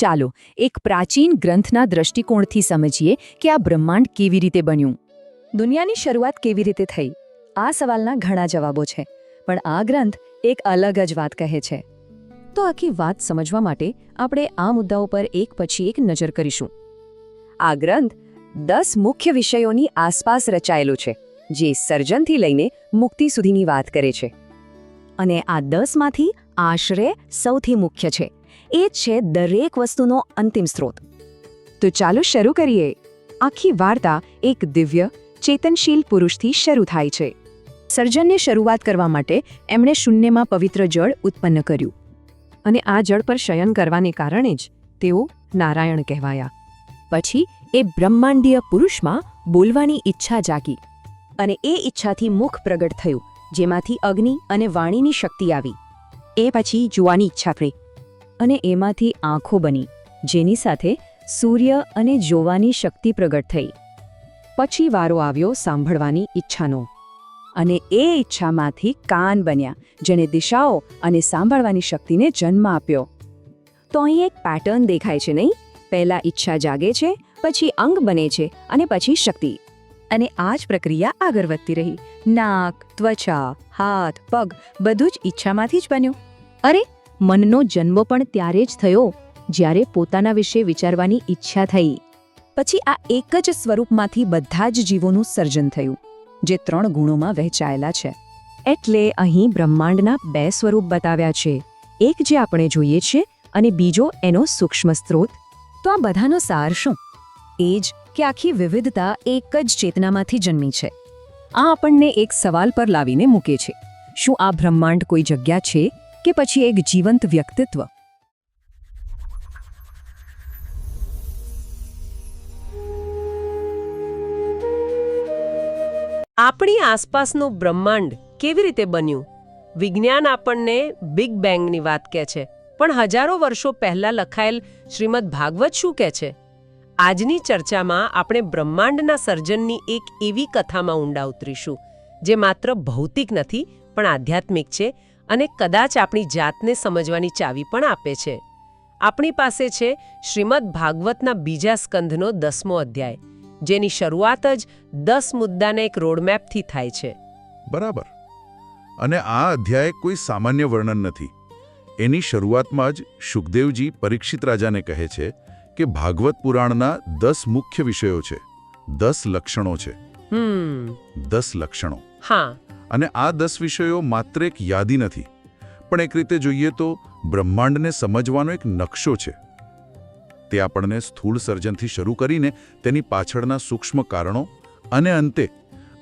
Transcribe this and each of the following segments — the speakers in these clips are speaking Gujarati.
ચાલો એક પ્રાચીન ગ્રંથના દ્રષ્ટિકોણથી સમજીએ કે આ બ્રહ્માંડ કેવી રીતે બન્યું. દુનિયાની શરૂઆત કેવી રીતે થઈ? આ સવાલના ઘણા જવાબો છે, પણ આ ગ્રંથ એક અલગ જ વાત કહે છે. તો આખી વાત સમજવા માટે આપણે આ મુદ્દાઓ પર એક પછી એક નજર કરીશું. આ ગ્રંથ દસ મુખ્ય વિષયોની આસપાસ રચાયેલો છે, જે સર્જનથી લઈને મુક્તિ સુધીની વાત કરે છે. અને આ દસમાંથી આશરે સૌથી મુખ્ય છે. એ છે દરેક વસ્તુનો અંતિમ સ્ત્રોત. તો ચાલો શરૂ કરીએ. આખી વાર્તા એક દિવ્ય, ચેતનશીલ પુરુષથી શરૂ થાય છે. સર્જનને શરૂઆત કરવા માટે એમણે શૂન્યમાં પવિત્ર જળ ઉત્પન્ન કર્યું. અને આ જળ પર શયન કરવાને કારણે જ તેઓ નારાયણ કહેવાયા. પછી એ બ્રહ્માંડીય પુરુષમાં બોલવાની ઈચ્છા જાગી અને એ ઈચ્છાથી મુખ પ્રગટ થયું, જેમાંથી અગ્નિ અને વાણીની શક્તિ આવી. એ પછી જોવાની ઈચ્છા થઈ. અને એમાંથી આંખો બની, જેની સાથે સૂર્ય અને જોવાની શક્તિ પ્રગટ થઈ. પછી વારો આવ્યો સાંભળવાની ઈચ્છાનો. અને એ ઈચ્છામાંથી કાન બન્યા, જેણે દિશાઓ અને સાંભળવાની શક્તિને જન્મ આપ્યો. તો અહીં એક પેટર્ન દેખાય છે નહીં? પહેલા ઈચ્છા જાગે છે, પછી અંગ બને છે અને પછી શક્તિ. અને આ જ પ્રક્રિયા આગળ વધતી રહી. નાક, ત્વચા, હાથ, પગ, બધું જ ઈચ્છામાંથી જ બન્યું. અરે મનનો જન્મ પણ ત્યારે જ થયો, જ્યારે પોતાના વિશે વિચારવાની ઈચ્છા થઈ. પછી આ એક જ સ્વરૂપમાંથી બધા જ જીવોનું સર્જન થયું, જે ત્રણ ગુણોમાં વહેંચાયેલા છે. એટલે અહીં બ્રહ્માંડના બે સ્વરૂપ બતાવ્યા છે, એક જે આપણે જોઈએ છીએ અને બીજો એનો સૂક્ષ્મ સ્ત્રોત. તો આ બધાનો સાર શું? એ જ કે આખી વિવિધતા એક જ ચેતનામાંથી જન્મી છે. આ આપણને એક સવાલ પર લાવીને મૂકે છે, શું આ બ્રહ્માંડ કોઈ જગ્યા છે? કે પછી એક જીવંત વ્યક્તિત્વ? આપણી આસપાસનું બ્રહ્માંડ કેવી રીતે બન્યું? વિજ્ઞાન આપણને બિગ બેંગની વાત કહે છે, પણ હજારો વર્ષો પહેલા લખાયેલ શ્રીમદ ભાગવત શું કહે છે? આજની ચર્ચામાં આપણે બ્રહ્માંડના સર્જનની એક એવી કથામાં ઊંડા ઉતરીશું, જે માત્ર ભૌતિક નથી, પણ આધ્યાત્મિક છે અને કદાચ આપણી જાતને સમજવાની ચાવી પણ આપે છે. આપણી પાસે છે શ્રીમદ ભાગવતના બીજા સ્કંધનો દસમો અધ્યાય જેની શરૂઆત જ દસ મુદ્દાના એક રોડમેપથી થાય છે. બરાબર. અને આ અધ્યાય કોઈ સામાન્ય વર્ણન નથી. એની શરૂઆતમાં જ સુખદેવજી પરીક્ષિત રાજાને કહે છે કે ભાગવત પુરાણના દસ મુખ્ય વિષયો છે. દસ લક્ષણો છે. હમ. દસ લક્ષણો. હા. અને આ દસ વિષયો માત્ર એક યાદી નથી. પણ એક રીતે જોઈએ તો બ્રહ્માંડને સમજવાનો એક નકશો છે. તે આપણને સ્થૂળ સર્જનથી શરૂ કરીને તેની પાછળના સૂક્ષ્મ કારણો અને અંતે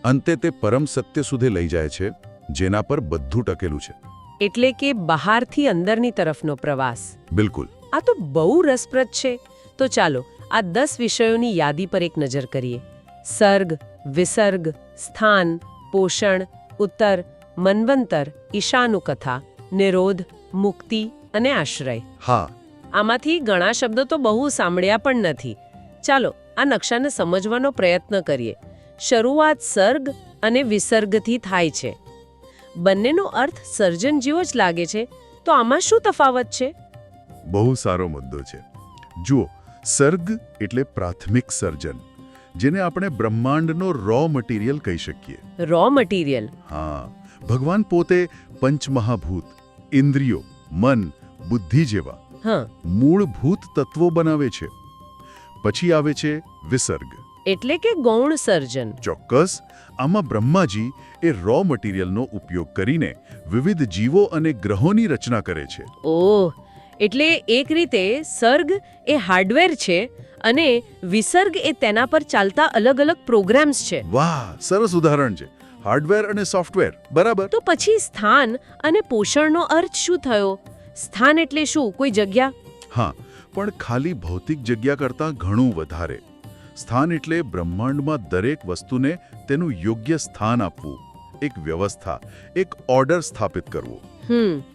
અંતે તે પરમ સત્ય સુધી લઈ જાય છે જેના પર બધું ટકેલું છે. એટલે કે બહારથી અંદરની તરફનો પ્રવાસ. બિલકુલ. આ તો બહુ રસપ્રદ છે. તો ચાલો આ દસ વિષયોની યાદી પર એક નજર કરીએ. સર્ગ વિસર્ગ સ્થાન પોષણ ઉત્તર મન્વંતર ઈશાનુકથા નિરોધ મુક્તિ અને આશ્રય. હા. આમાંથી ઘણા શબ્દો તો બહુ સાંભળ્યા પણ નથી. ચાલો આ નકશાને સમજવાનો પ્રયત્ન કરીએ. શરૂઆત સર્ગ અને વિસર્ગથી થાય છે. બંનેનો અર્થ સર્જન જેવો જ લાગે છે તો આમાં શું તફાવત છે? બહુ સારો મુદ્દો છે. જુઓ સર્ગ એટલે પ્રાથમિક સર્જન. જેને આપણે બ્રહ્માંડનો રો મટીરિયલ કહી શકીએ. રો મટીરિયલ હા ભગવાન પોતે પંચમહાભૂત ઇન્દ્રિયો મન બુદ્ધિ જેવા હા. મૂળભૂત તત્વો બનાવે છે. પછી આવે છે વિસર્ગ. એટલે કે ગૌણ સર્જન. ચોક્કસ આમાં બ્રહ્માજી એ રો મટીરિયલનો ઉપયોગ કરીને વિવિધ જીવો અને ગ્રહોની રચના કરે છે. ઓહ એટલે એક રીતે સર્ગ એ હાર્ડવેર છે અને વિસર્ગ એ તેના પર ચાલતા અલગ અલગ પ્રોગ્રામ્સ છે. વાહ સરસ ઉદાહરણ છે. હાર્ડવેર અને સોફ્ટવેર બરાબર? તો પછી સ્થાન અને પોષણનો અર્થ શું થયો? સ્થાન એટલે શું? કોઈ જગ્યા? હા પણ ખાલી ભૌતિક જગ્યા કરતાં ઘણું વધારે. સ્થાન એટલે બ્રહ્માંડમાં દરેક વસ્તુને તેનું યોગ્ય સ્થાન આપવું. એક વ્યવસ્થા એક ઓર્ડર સ્થાપિત કરવો.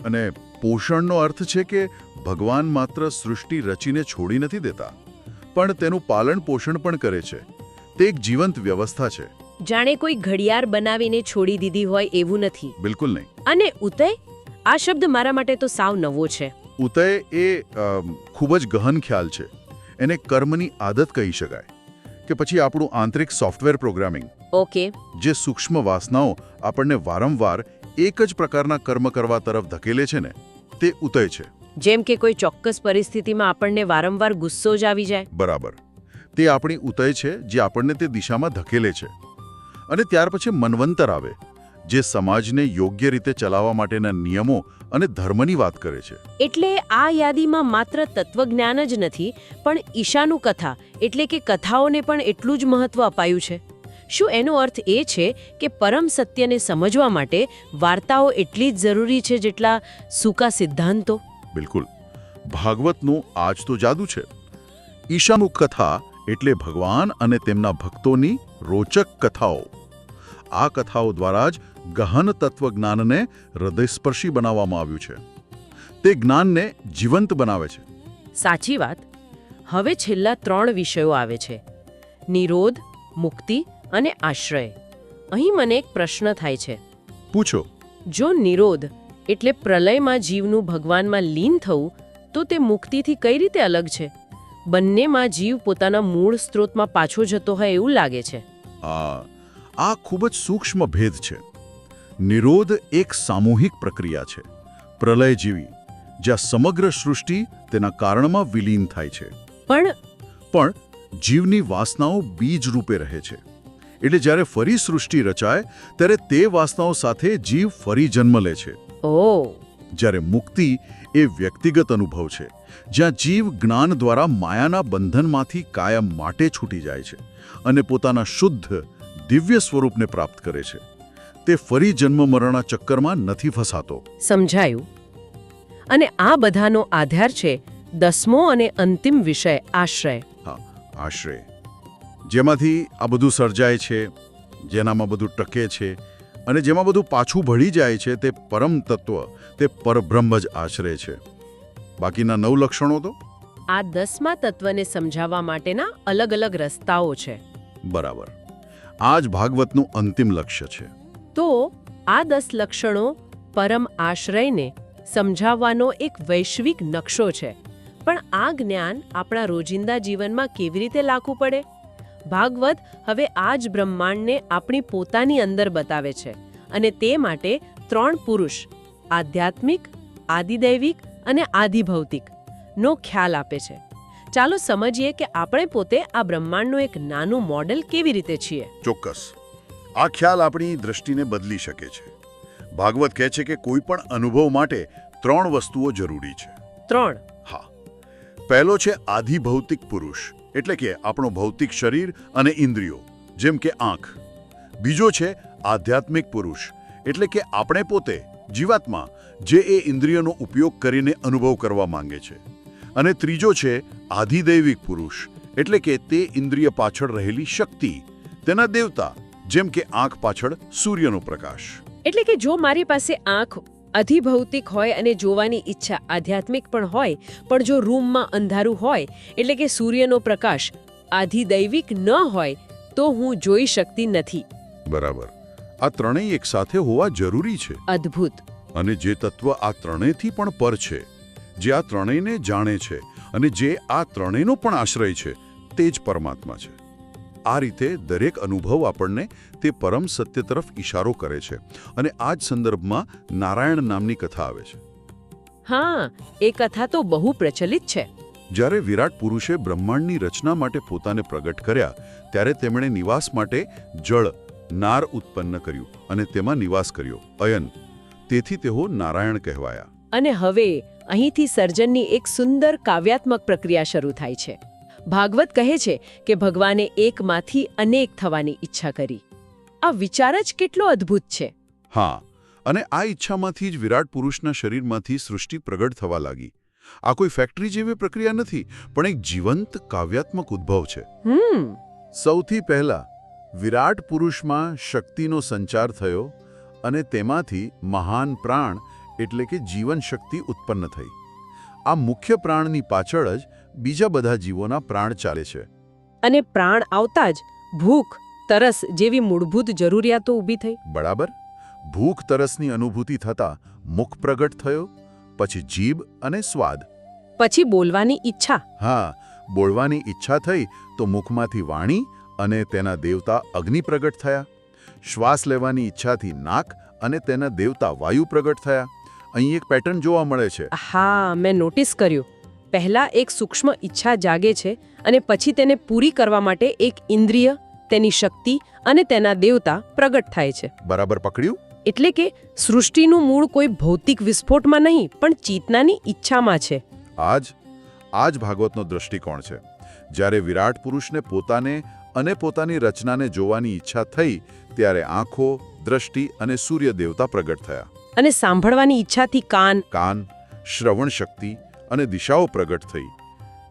અને પોષણનો અર્થ છે કે ભગવાન માત્ર સૃષ્ટિ રચીને છોડી નથી દેતા. પણ તેનું પાલન પોષણ પણ કરે છે. તે એક જીવંત વ્યવસ્થા છે. જાણે કોઈ ઘડિયાળ બનાવીને છોડી દીધી હોય એવું નથી. બિલકુલ નહીં. અને ઉતય? આ શબ્દ મારા માટે તો સાવ નવો છે. ઉતય એ ખૂબ જ ગહન ખ્યાલ છે. એને કર્મની આદત કહી શકાય. કે પછી આપણું આંતરિક સોફ્ટવેર પ્રોગ્રામિંગ. ઓકે. જે સૂક્ષ્મ વાસનાઓ આપણને વારંવાર એક જ પ્રકારના કર્મ કરવા તરફ ધકેલે છે ને તે ઉતય છે. જેમ કે કોઈ ચોક્કસ પરિસ્થિતિમાં આપણને વારંવાર ગુસ્સો જ આવી જાય. બરાબર. તે આપણી ઉતય છે જે આપણને તે દિશામાં ધકેલે છે. અને ત્યાર પછી મનવંતર આવે જે સમાજને યોગ્ય રીતે ચલાવવા માટેના નિયમો અને ધર્મની વાત કરે છે. એટલે આ યાદીમાં માત્ર તત્વજ્ઞાન જ નથી પણ ઈશાનું કથા એટલે કે કથાઓને પણ એટલું જ મહત્વ અપાયું છે. શું એનો અર્થ એ છે કે પરમ સત્યને સમજવા માટે વાર્તાઓ એટલી જ જરૂરી છે જેટલા સૂકા સિદ્ધાંતો? બિલકુલ. ભાગવતનું આજ તો જાદુ છે. ઈશામુખ કથા એટલે ભગવાન અને તેમના ભક્તોની રોચક કથાઓ. આ કથાઓ દ્વારા જ ગહન તત્વજ્ઞાનને હૃદયસ્પર્શી બનાવવામાં આવ્યું છે. તે જ્ઞાનને જીવંત બનાવે છે. સાચી વાત. હવે છેલ્લા ત્રણ વિષયો આવે છે. નિરોધ મુક્તિ અને આશ્રય. અહીં મને એક પ્રશ્ન થાય છે. પૂછો. જો નિરોધ એટલે પ્રલયમાં જીવનું ભગવાનમાં લીન થવું તો તે મુક્તિથી કઈ રીતે અલગ છે? બંનેમાં જીવ પોતાના મૂળ સ્ત્રોતમાં પાછો જતો હોય એવું લાગે છે. આ આ ખૂબ જ સૂક્ષ્મ ભેદ છે. નિરોધ એક સામૂહિક પ્રક્રિયા છે. પ્રલય જેવી જ્યાં સમગ્ર સૃષ્ટિ તેના કારણમાં વિલીન થાય છે. પણ પણ જીવની વાસનાઓ બીજ રૂપે રહે છે. એટલે જ્યારે ફરી સૃષ્ટિ રચાય ત્યારે તે વાસનાઓ સાથે જીવ ફરી જન્મ લે છે. ઓ. જ્યારે મુક્તિ એ વ્યક્તિગત અનુભવ છે જ્યાં જીવ જ્ઞાન દ્વારા માયાના બંધનમાંથી કાયમ માટે છૂટી જાય છે અને પોતાના શુદ્ધ દિવ્ય સ્વરૂપને પ્રાપ્ત કરે છે. તે ફરી જન્મ મરણના ચક્કરમાં નથી ફસાતો. સમજાયું. અને આ બધાનો આધાર છે દસમો અને અંતિમ વિષય આશ્રય. હા આશ્રય. જેમાંથી આ બધું સર્જાય છે જેનામાં બધું ટકે છે અને જેમાં બધું પાછું ભળી જાય છે તે પરમ તત્વ તે પરબ્રહ્મ જ આશ્રય છે. બાકીના નવ લક્ષણો તો? આ દસમા તત્વને સમજાવવા માટેના અલગ અલગ રસ્તાઓ છે. બરાબર. આ જ ભાગવતનું અંતિમ લક્ષ્ય છે. તો આ દસ લક્ષણો પરમ આશ્રયને સમજાવવાનો એક વૈશ્વિક નકશો છે. પણ આ જ્ઞાન આપણા રોજિંદા જીવનમાં કેવી રીતે લાગુ પડે? ભાગવત હવે આ જ બ્રહ્માંડને આપણી પોતાની અંદર બતાવે છે અને તે માટે ત્રણ પુરુષ આધ્યાત્મિક આદિદૈવિક અને આદિભૌતિક નો ખ્યાલ આપે છે. ચાલો સમજીએ કે આપણે પોતે આ બ્રહ્માંડનું એક નાનું મોડેલ કેવી રીતે છીએ. ચોક્કસ. આ ખ્યાલ આપણી દ્રષ્ટિને બદલી શકે છે. ભાગવત કહે છે કે કોઈ પણ અનુભવ માટે ત્રણ વસ્તુઓ જરૂરી છે. ત્રણ. હા. પહેલો છે આધિભૌતિક પુરુષ. એટલે કે આપણો ભૌતિક શરીર અને ઇન્દ્રિયો, જેમ કે આંખ. બીજો છે આધ્યાત્મિક પુરુષ, એટલે કે આપણે પોતે જીવાત્મા, જે એ ઇન્દ્રિયોનો ઉપયોગ કરીને અનુભવ કરવા માંગે છે. અને ત્રીજો છે આધિદૈવિક પુરુષ, એટલે કે તે ઇન્દ્રિય પાછળ રહેલી શક્તિ, તેના દેવતા, જેમ કે આંખ પાછળ સૂર્યનો પ્રકાશ. એટલે કે જો મારી પાસે આંખ અધિભૌતિક હોય અને જોવાની ઈચ્છા આધ્યાત્મિક પણ હોય પણ જો રૂમમાં અંધારું હોય એટલે કે સૂર્યનો પ્રકાશ આધિદૈવિક ન હોય તો હું જોઈ શકતી નથી. બરાબર. આ ત્રણેય એકસાથે હોવા જરૂરી છે. અદ્ભુત. અને જે તત્વ આ ત્રણેયથી પણ પર છે જે આ ત્રણેયને જાણે છે અને જે આ ત્રણેયનો પણ આશ્રય છે તે જ પરમાત્મા છે. આ રીતે દરેક અનુભવ આપણને તે પરમ સત્ય તરફ ઈશારો કરે છે અને આ જ સંદર્ભમાં નારાયણ નામની કથા આવે છે. હા એ કથા તો બહુ પ્રચલિત છે. જ્યારે વિરાટ પુરુષે બ્રહ્માંડની રચના માટે પોતાને પ્રગટ કર્યા ત્યારે તેમણે નિવાસ માટે જળ નાર ઉત્પન્ન કર્યું અને તેમાં નિવાસ કર્યો અયન. તેથી તેઓ નારાયણ કહેવાયા. અને હવે અહીંથી સર્જનની એક સુંદર કાવ્યાત્મક પ્રક્રિયા શરૂ થાય છે. ભાગવત કહે છે કે ભગવાને એકમાંથી અનેક થવાની ઈચ્છા કરી. આ વિચાર જ કેટલો અદ્ભુત છે. હા અને આ ઈચ્છામાંથી જ વિરાટ પુરુષના શરીરમાંથી સૃષ્ટિ પ્રગટ થવા લાગી. આ કોઈ ફેક્ટરી જેવી પ્રક્રિયા નથી પણ એક જીવંત કાવ્યાત્મક ઉદ્ભવ છે. હમ. સૌથી પહેલા વિરાટ પુરુષમાં શક્તિનો સંચાર થયો અને તેમાંથી મહાન પ્રાણ એટલે કે જીવન શક્તિ ઉત્પન્ન થઈ. આ મુખ્ય પ્રાણની પાછળ જ બીજા બધા જીવોના પ્રાણ ચાલે છે. અને પ્રાણ આવતા જ ભૂખ તરસ જેવી મૂળભૂત જરૂરિયાતો ઊભી થઈ. બરાબર? ભૂખ તરસની અનુભૂતિ થતા મુખ પ્રગટ થયો પછી જીભ અને સ્વાદ. પછી બોલવાની ઈચ્છા. હા બોલવાની ઈચ્છા થઈ તો મુખમાંથી વાણી અને તેના દેવતા અગ્નિ પ્રગટ થયા. શ્વાસ લેવાની ઈચ્છાથી નાક અને તેના દેવતા વાયુ પ્રગટ થયા. અહીં એક પેટર્ન જોવા મળે છે. હા મેં નોટિસ કર્યું. પહેલા એક સૂક્ષ્મ ઈચ્છા જાગે છે અને પછી તેને પૂરી કરવા માટે એક ઇન્દ્રિય તેની શક્તિ અને તેના દેવતા પ્રગટ થાય છે. બરાબર પકડ્યું? એટલે કે સૃષ્ટિનું મૂળ કોઈ ભૌતિક વિસ્ફોટમાં નહીં પણ ચેતનાની ઈચ્છામાં છે. આજ આ જ ભાગવતનો દૃષ્ટિકોણ છે. જ્યારે વિરાટ પુરુષને પોતાને અને પોતાની રચનાને જોવાની ઈચ્છા થઈ ત્યારે આંખો દ્રષ્ટિ અને સૂર્ય દેવતા પ્રગટ થયા. અને સાંભળવાની ઈચ્છાથી કાન કાન શ્રવણ શક્તિ અને દિશાઓ પ્રગટ થઈ.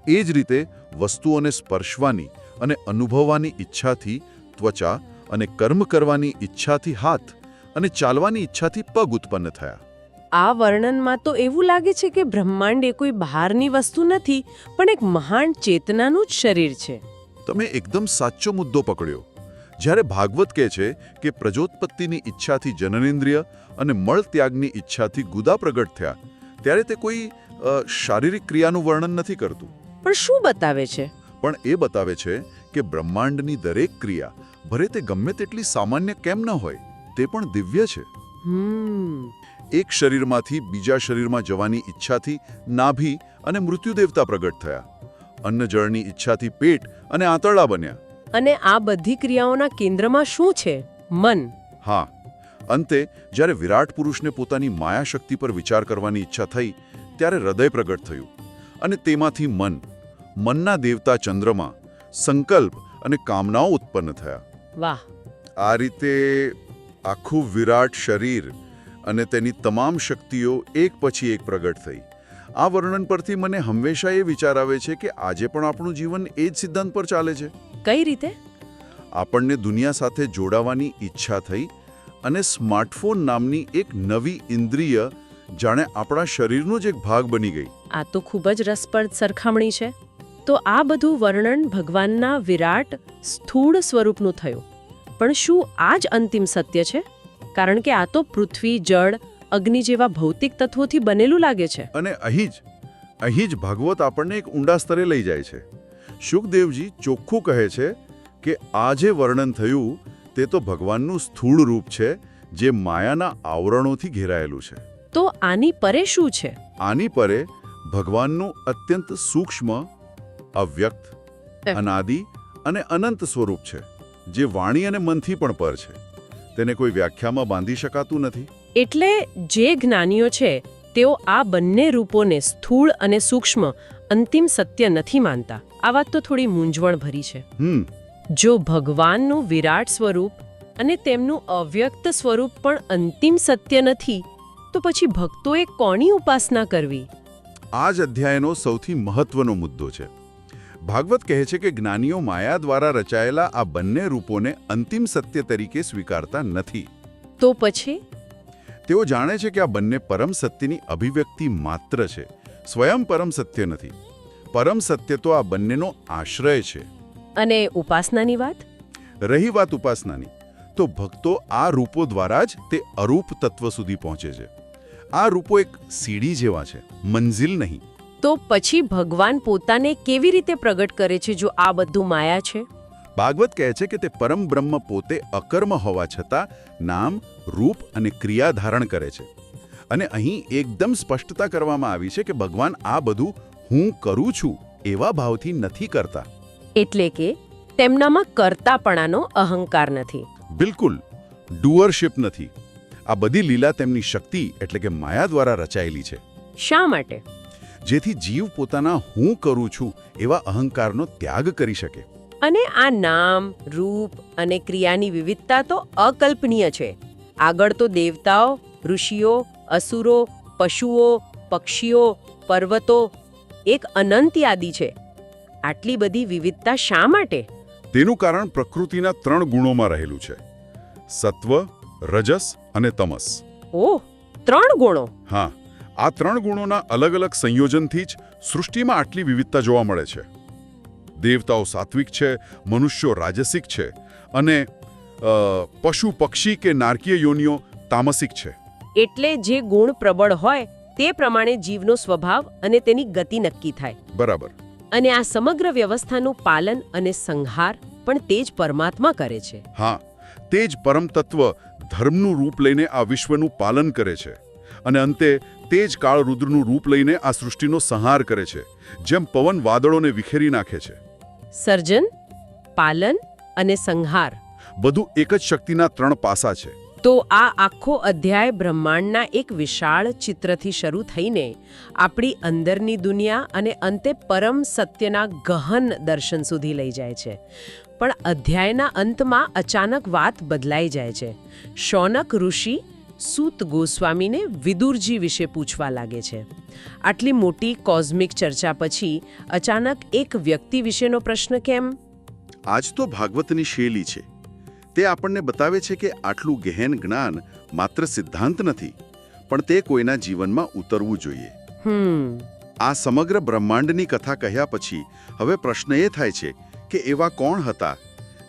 એ જ રીતે વસ્તુઓને સ્પર્શવાની અને અનુભવવાની ઈચ્છાથી ત્વચા અને કર્મ કરવાની ઈચ્છાથી હાથ અને ચાલવાની ઈચ્છાથી પગ ઉત્પન્ન થયા. આ વર્ણનમાં તો એવું લાગે છે કે બ્રહ્માંડ એ કોઈ બહારની વસ્તુ નથી પણ એક મહાન ચેતનાનું જ શરીર છે. તમે એકદમ સાચો મુદ્દો પકડ્યો. જ્યારે ભાગવત કહે છે કે પ્રજોત્પત્તિની ઈચ્છાથી જનનેન્દ્રિય અને મળ ત્યાગની ઈચ્છાથી ગુદા પ્રગટ થયા ત્યારે તે કોઈ શારીરિક ક્રિયાનું વર્ણન નથી કરતું. પણ શું બતાવે છે? પણ એ બતાવે છે કે બ્રહ્માંડની દરેક ક્રિયા ભલે તે ગમે તેટલી સામાન્ય કેમ ન હોય તે પણ દિવ્ય છે. હમ. એક શરીરમાંથી બીજા શરીરમાં જવાની ઈચ્છાથી નાભી અને મૃત્યુ દેવતા પ્રગટ થયા. અન્ન જળની ઈચ્છાથી પેટ અને આંતરડા બન્યા. અને આ બધી ક્રિયાઓના કેન્દ્રમાં શું છે? મન. હા. અંતે જ્યારે વિરાટ પુરુષને પોતાની માયા શક્તિ પર વિચાર કરવાની ઈચ્છા થઈ ત્યારે હૃદય પ્રગટ થયું. અને તેમાંથી મન મનના દેવતા ચંદ્રમાં સંકલ્પ અને કામનાઓ ઉત્પન્ન થયા. વાહ! આ રીતે આખું વિરાટ શરીર અને તેની તમામ શક્તિઓ એક પછી એક પ્રગટ થઈ. આ વર્ણન પરથી મને હંમેશા એ વિચાર આવે છે કે આજે પણ આપણું જીવન એ જ સિદ્ધાંત પર ચાલે છે. કઈ રીતે? આપણને દુનિયા સાથે જોડાવાની ઈચ્છા થઈ અને સ્માર્ટફોન નામની એક નવી ઇન્દ્રિય જાણે આપણા શરીરનો જ એક ભાગ બની ગઈ. આ તો ખૂબ જ રસપ્રદ સરખામણી છે. તો આ બધું વર્ણન ભગવાનના વિરાટ સ્થૂળ સ્વરૂપનું થયું. પણ શું આ જ અંતિમ સત્ય છે? કારણ કે આ તો પૃથ્વી જળ અગ્નિ જેવા ભૌતિક તત્વોથી બનેલું લાગે છે. અને અહીં જ અહીં જ ભાગવત આપણને એક ઊંડા સ્તરે લઈ જાય છે. સુખદેવજી ચોખ્ખું કહે છે કે આ જે વર્ણન થયું તે તો ભગવાનનું સ્થૂળ રૂપ છે જે માયાના આવરણોથી ઘેરાયેલું છે. તો આની પરે શું છે? આની પરે ભગવાનનું અત્યંત સૂક્ષ્મ અવ્યક્ત અનાદિ અને અનંત સ્વરૂપ છે જે વાણી અને મનથી પણ પર છે. તેને કોઈ વ્યાખ્યામાં બાંધી શકાતું નથી. એટલે જે જ્ઞાનીઓ છે તેઓ આ બંને રૂપોને સ્થૂળ અને સૂક્ષ્મ અંતિમ સત્ય નથી માનતા. આ વાત તો થોડી મૂંઝવણ ભરી છે. હમ. જો ભગવાનનું વિરાટ સ્વરૂપ અને તેમનું અવ્યક્ત સ્વરૂપ પણ અંતિમ સત્ય નથી તો પછી ભક્તોએ કોની ઉપાસના કરવી? આ જ અધ્યાયનો સૌથી મહત્વનો મુદ્દો છે. ભાગવત કહે છે કે જ્ઞાનીઓ માયા દ્વારા રચાયેલા આ બંને રૂપોને અંતિમ સત્ય તરીકે સ્વીકારતા નથી. તો પછી? તેઓ જાણે છે કે આ બંને પરમ સત્યની અભિવ્યક્તિ માત્ર છે. સ્વયં પરમ સત્ય નથી. પરમ સત્ય તો આ બંનેનો આશ્રય છે. અને ઉપાસનાની વાત? રહી વાત ઉપાસનાની. તો ભક્તો આ રૂપો દ્વારા જ તે અરૂપ તત્વ સુધી પહોંચે છે. આ રૂપો એક સીડી જેવા છે મંજિલ નહીં. તો પછી ભગવાન પોતાને કેવી રીતે પ્રગટ કરે છે જો આ બધું માયા છે? ભાગવત કહે છે કે તે પરમ બ્રહ્મ પોતે અકર્મ હોવા છતાં નામ રૂપ અને ક્રિયા ધારણ કરે છે. અને અહીં એકદમ સ્પષ્ટતા કરવામાં આવી છે કે ભગવાન આ બધું હું કરું છું એવા ભાવથી નથી કરતા. એટલે કે તેમનામાં કરતાપણાનો અહંકાર નથી. બિલકુલ. ડુઅરશિપ નથી. આ બધી લીલા તેમની શક્તિ એટલે કે માયા દ્વારા રચાયેલી છે. શા માટે? જેથી જીવ પોતાના હું કરું છું એવા અહંકારનો ત્યાગ કરી શકે. અને આ નામ રૂપ અને ક્રિયાની વિવિધતા તો અકલ્પનીય છે. આગળ તો દેવતાઓ ઋષિઓ અસુરો પશુઓ પક્ષીઓ પર્વતો એક અનંત યાદી છે. આટલી બધી વિવિધતા શા માટે? તેનું કારણ પ્રકૃતિના ત્રણ ગુણોમાં રહેલું છે. સત્વ રજસ અને તમસ. ઓહ ત્રણ ગુણો? હા આ ત્રણ ગુણોના અલગ અલગ સંયોજનથી જ સૃષ્ટિમાં આટલી વિવિધતા જોવા મળે છે. દેવતાઓ સાત્વિક છે મનુષ્યો રાજસિક છે અને પશુ પક્ષી કે નારકીય યોનિઓ તામસિક છે. એટલે જે ગુણ પ્રબળ હોય તે પ્રમાણે જીવનો સ્વભાવ અને તેની ગતિ નક્કી થાય. બરાબર. અને આ સમગ્ર વ્યવસ્થાનું પાલન અને સંહાર પણ તે જ પરમાત્મા કરે છે. હા તે જ પરમ તત્વ ધર્મનું રૂપ લઈને આ વિશ્વનું પાલન કરે છે. અને અંતે તે જ કાળ રુદ્રનું રૂપ લઈને આ સૃષ્ટિનો સંહાર કરે છે જેમ પવન વાદળોને વિખેરી નાખે છે. સર્જન પાલન અને સંહાર. બધું એક જ શક્તિના ત્રણ પાસા છે. તો આ આખો અધ્યાય બ્રહ્માંડના એક વિશાળ ચિત્રથી શરૂ થઈને આપણી અંદરની દુનિયા અને અંતે પરમ સત્યના ગહન દર્શન સુધી લઈ જાય છે. પણ અધ્યાયના અંતમાં અચાનક વાત બદલાઈ જાય છે. શૌનક ઋષિ સૂત ગોસ્વામીને વિદુરજી વિશે પૂછવા લાગે છે. આટલી મોટી કોઝમિક ચર્ચા પછી અચાનક એક વ્યક્તિ વિશેનો પ્રશ્ન કેમ? આજ તો ભાગવતની શૈલી છે. તે આપણને બતાવે છે કે આટલું ગહેન જ્ઞાન માત્ર સિદ્ધાંત નથી પણ તે કોઈના જીવનમાં ઉતરવું જોઈએ. આ સમગ્ર બ્રહ્માંડની કથા કહ્યા પછી હવે પ્રશ્ન એ થાય છે કે એવા કોણ હતા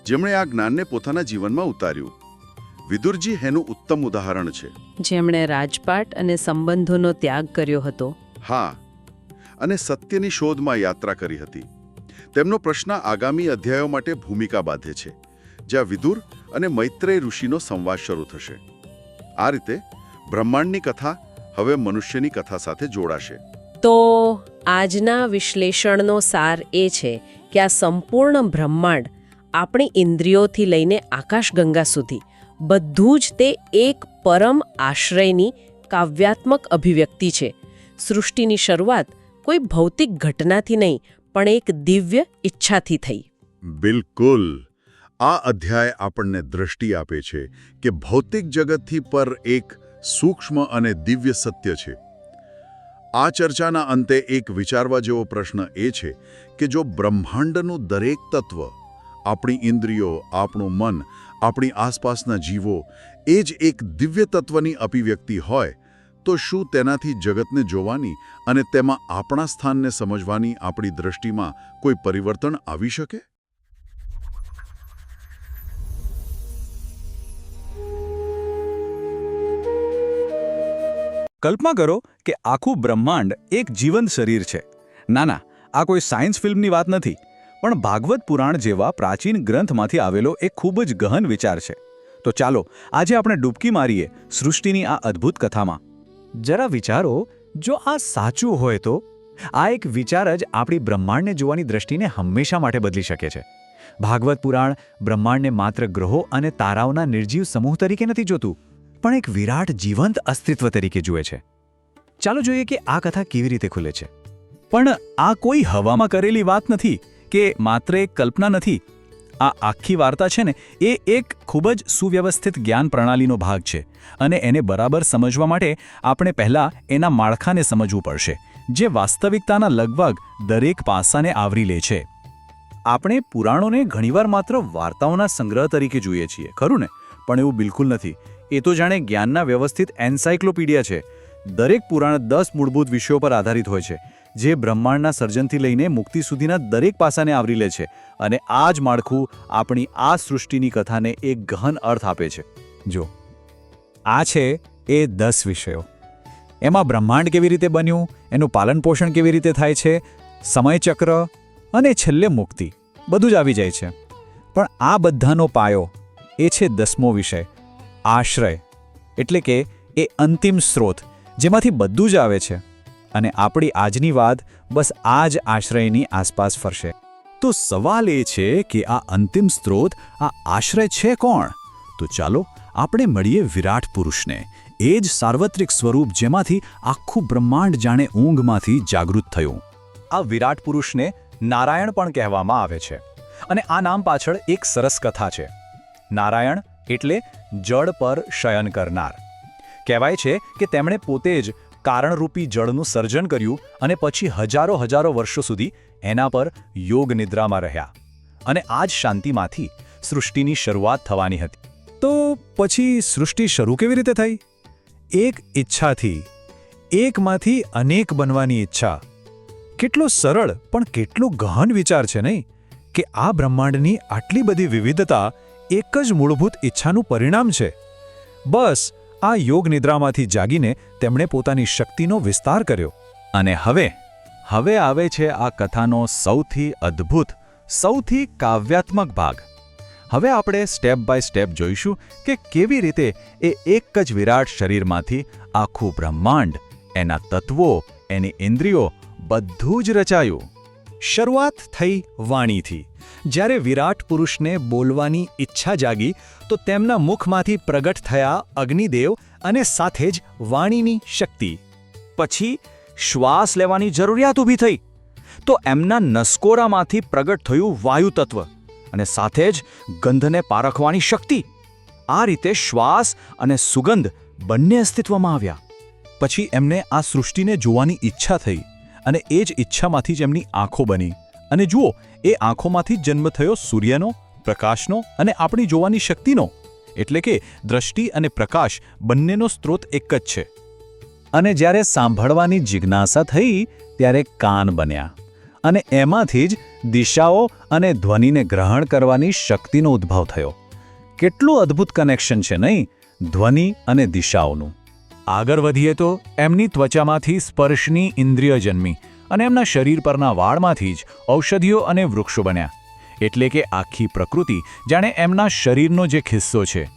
જેમણે આ જ્ઞાનને પોતાના જીવનમાં ઉતાર્યું? વિદુરજી એનું ઉત્તમ ઉદાહરણ છે. જેમણે રાજપાટ અને સંબંધોનો ત્યાગ કર્યો હતો. હા અને સત્યની શોધમાં યાત્રા કરી હતી. તેમનો પ્રશ્ન આગામી અધ્યાયો માટે ભૂમિકા બાંધે છે. જ્યાં વિદુર અને મૈત્રેય ઋષિનો સંવાદ શરૂ થશે. આ રીતે બ્રહ્માંડની કથા હવે મનુષ્યની કથા સાથે જોડાશે. તો આજના વિશ્લેષણનો સાર એ છે કે આ સંપૂર્ણ બ્રહ્માંડ આપણી ઇન્દ્રિયોથી લઈને આકાશગંગા સુધી બધું જ તે એક પરમ આશ્રયની કાવ્યાત્મક અભિવ્યક્તિ છે. સૃષ્ટિની શરૂઆત કોઈ ભૌતિક ઘટનાથી નહીં પણ એક દિવ્ય ઈચ્છાથી થઈ. બિલકુલ. આ અધ્યાય આપણને દ્રષ્ટિ આપે છે કે ભૌતિક જગતથી પર એક સૂક્ષ્મ અને દિવ્ય સત્ય છે. આ ચર્ચાના અંતે એક વિચારવા જેવો પ્રશ્ન એ છે કે જો બ્રહ્માંડનું દરેક તત્વ, આપણી ઇન્દ્રિયો, આપણું મન, આપણી આસપાસના જીવો એ જ એક દિવ્ય તત્વની અભિવ્યક્તિ હોય, તો શું તેનાથી જગતને જોવાની અને તેમાં આપણા સ્થાનને સમજવાની આપણી દ્રષ્ટિમાં કોઈ પરિવર્તન આવી શકે? કલ્પના કરો કે આખું બ્રહ્માંડ એક જીવંત શરીર છે. ના ના, આ કોઈ સાયન્સ ફિલ્મની વાત નથી, પણ ભાગવત પુરાણ જેવા પ્રાચીન ગ્રંથમાંથી આવેલો એક ખૂબ જ ગહન વિચાર છે. તો ચાલો, આજે આપણે ડૂબકી મારીએ સૃષ્ટિની આ અદ્ભુત કથામાં. જરા વિચારો, જો આ સાચું હોય તો? આ એક વિચાર જ આપણી બ્રહ્માંડને જોવાની દ્રષ્ટિને હંમેશા માટે બદલી શકે છે. ભાગવત પુરાણ બ્રહ્માંડને માત્ર ગ્રહો અને તારાઓના નિર્જીવ સમૂહ તરીકે નથી જોતું. પણ એક વિરાટ જીવંત અસ્તિત્વ તરીકે જુએ છે. ચાલો જોઈએ કે આ કથા કેવી રીતે ખુલે છે. પણ આ કોઈ હવામાં કરેલી વાત નથી કે માત્ર એક કલ્પના નથી. આ આખી વાર્તા છે ને, એ એક ખૂબ જ સુવ્યવસ્થિત જ્ઞાન પ્રણાલીનો ભાગ છે અને એને બરાબર સમજવા માટે આપણે પહેલાં એના માળખાને સમજવું પડશે, જે વાસ્તવિકતાના લગભગ દરેક પાસાને આવરી લે છે. આપણે પુરાણોને ઘણીવાર માત્ર વાર્તાઓના સંગ્રહ તરીકે જોઈએ છીએ, ખરું ને? પણ એવું બિલકુલ નથી. એ તો જાણે જ્ઞાનના વ્યવસ્થિત એન્સાયક્લોપીડિયા છે. દરેક પુરાણ દસ મૂળભૂત વિષયો પર આધારિત હોય છે, જે બ્રહ્માંડના સર્જનથી લઈને મુક્તિ સુધીના દરેક પાસાને આવરી લે છે અને આ જ માળખું આપણી આ સૃષ્ટિની કથાને એક ગહન અર્થ આપે છે. જો, આ છે એ દસ વિષયો. એમાં બ્રહ્માંડ કેવી રીતે બન્યું, એનું પાલનપોષણ કેવી રીતે થાય છે, સમયચક્ર અને છેલ્લે મુક્તિ, બધું જ આવી જાય છે. પણ આ બધાનો પાયો એ છે દસમો વિષય. આશ્રય, એટલે કે એ અંતિમ સ્ત્રોત જેમાંથી બધું જ આવે છે. અને આપણી આજની વાત બસ આ જ આશ્રયની આસપાસ ફરશે. તો સવાલ એ છે કે આ અંતિમ સ્ત્રોત આ આશ્રય છે કોણ? તો ચાલો આપણે મળીએ વિરાટ પુરુષને. એ જ સાર્વત્રિક સ્વરૂપ જેમાંથી આખું બ્રહ્માંડ જાણે ઊંઘમાંથી જાગૃત થયું. આ વિરાટ પુરુષને નારાયણ પણ કહેવામાં આવે છે. અને આ નામ પાછળ એક સરસ કથા છે. નારાયણ એટલે જળ પર શયન કરનાર. કહેવાય છે કે તેમણે પોતે જ કારણરૂપી જળનું સર્જન કર્યું અને પછી હજારો હજારો વર્ષો સુધી એના પર યોગ નિદ્રામાં રહ્યા. અને આ જ શાંતિમાંથી સૃષ્ટિની શરૂઆત થવાની હતી. તો પછી સૃષ્ટિ શરૂ કેવી રીતે થઈ? એક ઈચ્છાથી, એકમાંથી અનેક બનવાની ઈચ્છા. કેટલો સરળ પણ કેટલો ગહન વિચાર છે નહીં? કે આ બ્રહ્માંડની આટલી બધી વિવિધતા એક જ મૂળભૂત ઈચ્છાનું પરિણામ છે. બસ, આ યોગ નિદ્રામાંથી જાગીને તેમણે પોતાની શક્તિનો વિસ્તાર કર્યો. અને હવે હવે આવે છે આ કથાનો સૌથી અદ્ભુત, સૌથી કાવ્યાત્મક ભાગ. હવે આપણે સ્ટેપ બાય સ્ટેપ જોઈશું કે કેવી રીતે એ એક જ વિરાટ શરીરમાંથી આખું બ્રહ્માંડ, એના તત્વો, એની ઇન્દ્રિયો બધું જ રચાયું. શરૂઆત થઈ વાણીથી. જ્યારે વિરાટ પુરુષને બોલવાની ઈચ્છા જાગી, તો તેમના મુખમાંથી પ્રગટ થયા અગ્નિદેવ અને સાથે જ વાણીની શક્તિ. પછી શ્વાસ લેવાની જરૂરિયાત ઊભી થઈ. તો એમના નસકોરામાંથી પ્રગટ થયું વાયુ તત્વ અને સાથે જ ગંધને પારખવાની શક્તિ. આ રીતે શ્વાસ અને સુગંધ બંને અસ્તિત્વમાં આવ્યા. પછી એમને આ સૃષ્ટિને જોવાની ઈચ્છા થઈ. અને એ જ ઈચ્છામાંથી જ એમની આંખો બની. અને જુઓ, એ આંખોમાંથી જ જન્મ થયો સૂર્યનો, પ્રકાશનો અને આપણી જોવાની શક્તિનો. એટલે કે દ્રષ્ટિ અને પ્રકાશ બંનેનો સ્ત્રોત એક જ છે. અને જ્યારે સાંભળવાની જિજ્ઞાસા થઈ, ત્યારે કાન બન્યા. અને એમાંથી જ દિશાઓ અને ધ્વનિને ગ્રહણ કરવાની શક્તિનો ઉદ્ભવ થયો. કેટલું અદ્ભુત કનેક્શન છે નહીં? ધ્વનિ અને દિશાઓનું. આગળ વધીએ તો એમની ત્વચામાંથી સ્પર્શની ઇન્દ્રિય જન્મી અને એમના શરીર પરના વાળમાંથી જ ઔષધિઓ અને વૃક્ષો બન્યા. એટલે કે આખી પ્રકૃતિ જાણે એમના શરીરનો જે ખિસ્સો છે.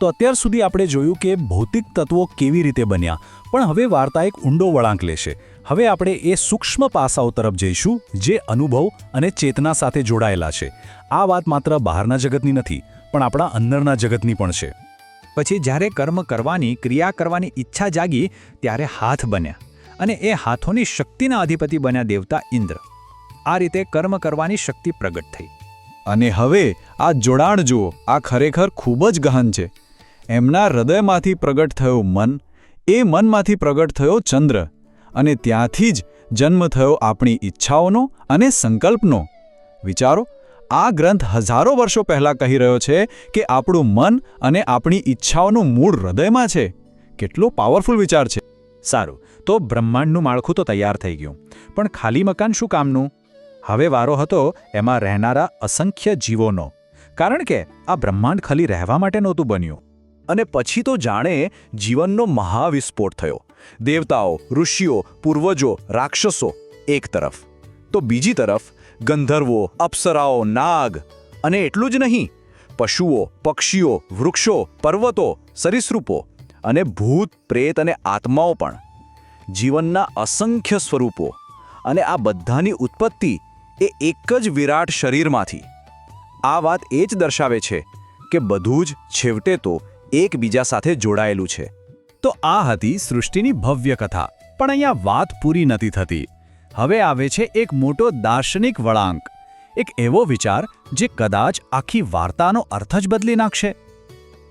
તો અત્યાર સુધી આપણે જોયું કે ભૌતિક તત્વો કેવી રીતે બન્યા, પણ હવે વાર્તા એક ઊંડો વળાંક લેશે. હવે આપણે એ સૂક્ષ્મ પાસાઓ તરફ જઈશું, જે અનુભવ અને ચેતના સાથે જોડાયેલા છે. આ વાત માત્ર બહારના જગતની નથી, પણ આપણા અંદરના જગતની પણ છે. પછી જ્યારે કર્મ કરવાની, ક્રિયા કરવાની ઈચ્છા જાગી, ત્યારે હાથ બન્યા. અને એ હાથોની શક્તિના અધિપતિ બન્યા દેવતા ઇન્દ્ર. આ રીતે કર્મ કરવાની શક્તિ પ્રગટ થઈ. અને હવે આ જોડાણ જુઓ, આ ખરેખર ખૂબ જ ગહન છે. એમના હૃદયમાંથી પ્રગટ થયું મન, એ મનમાંથી પ્રગટ થયો ચંદ્ર. અને ત્યાંથી જ જન્મ થયો આપણી ઈચ્છાઓનો અને સંકલ્પનો. વિચારો આ ગ્રંથ હજારો વર્ષો પહેલાં કહી રહ્યો છે કે આપણું મન અને આપણી ઈચ્છાઓનું મૂળ હૃદયમાં છે. કેટલો પાવરફુલ વિચાર છે. સારું, તો બ્રહ્માંડનું માળખું તો તૈયાર થઈ ગયું. પણ ખાલી મકાન શું કામનું? હવે વારો હતો, એમાં રહેનારા અસંખ્ય જીવોનો. કારણ કે આ બ્રહ્માંડ ખાલી રહેવા માટે નહોતું બન્યું. અને પછી તો જાણે જીવનનો મહાવિસ્ફોટ થયો. દેવતાઓ, ઋષિઓ, પૂર્વજો, રાક્ષસો, એક તરફ. તો બીજી તરફ ગંધર્વો, અપ્સરાઓ, નાગ અને એટલું જ નહીં, પશુઓ, પક્ષીઓ, વૃક્ષો, પર્વતો, સરીસૃપો અને ભૂત, પ્રેત અને આત્માઓ પણ. જીવનના અસંખ્ય સ્વરૂપો અને આ બધાની ઉત્પત્તિ એ એક જ વિરાટ શરીરમાંથી. આ વાત એ જ દર્શાવે છે કે બધું જ છેવટે તો એકબીજા સાથે જોડાયેલું છે. તો આ હતી સૃષ્ટિની ભવ્ય કથા, પણ અહીંયા વાત પૂરી નથી થતી. હવે આવે છે એક મોટો દાર્શનિક વળાંક. એક એવો વિચાર જે કદાચ આખી વાર્તાનો અર્થ જ બદલી નાખશે.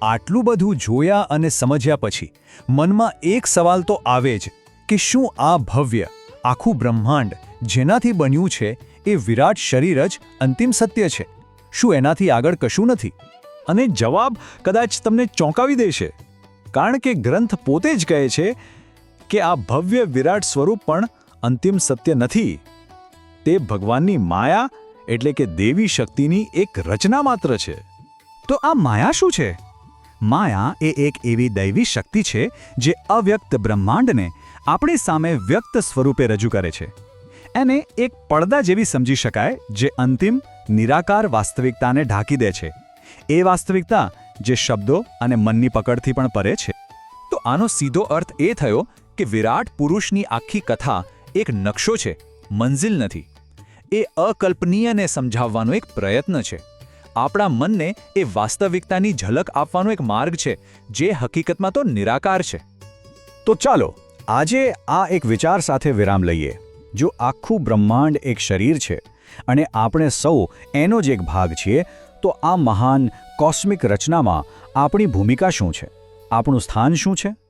આટલું બધું જોયા અને સમજ્યા પછી મનમાં એક સવાલ તો આવે જ કે શું આ ભવ્ય, આખું બ્રહ્માંડ જેનાથી બન્યું છે એ વિરાટ શરીર જ અંતિમ સત્ય છે? શું એનાથી આગળ કશું નથી? અને જવાબ કદાચ તમને ચોંકાવી દેશે. કારણ કે ગ્રંથ પોતે જ કહે છે કે આ ભવ્ય વિરાટ સ્વરૂપ પણ અંતિમ સત્ય નથી. તે ભગવાનની માયા એટલે કે દેવી શક્તિની એક રચના માત્ર છે. તો આ માયા શું છે? માયા એ એક એવી દૈવી શક્તિ છે જે અવ્યક્ત બ્રહ્માંડને આપણી સામે વ્યક્ત સ્વરૂપે રજૂ કરે છે. એને એક પડદા જેવી સમજી શકાય જે અંતિમ, નિરાકાર વાસ્તવિકતાને ઢાંકી દે છે. એ વાસ્તવિકતા જે શબ્દો અને મનની પકડથી પણ પરે છે. તો આનો સીધો અર્થ એ થયો કે વિરાટ પુરુષની આખી કથા એક નકશો છે, મંઝિલ નથી. એ અકલ્પનીયને સમજાવવાનો એક પ્રયત્ન છે. આપણા મનને એ વાસ્તવિકતાની ઝલક આપવાનો એક માર્ગ છે, જે હકીકતમાં તો નિરાકાર છે. તો ચાલો, આજે આ એક વિચાર સાથે વિરામ લઈએ. જો આખું બ્રહ્માંડ એક શરીર છે અને આપણે સૌ એનો જ એક ભાગ છીએ, તો આ મહાન કોસ્મિક રચનામાં આપણી ભૂમિકા શું છે? આપણું સ્થાન શું છે?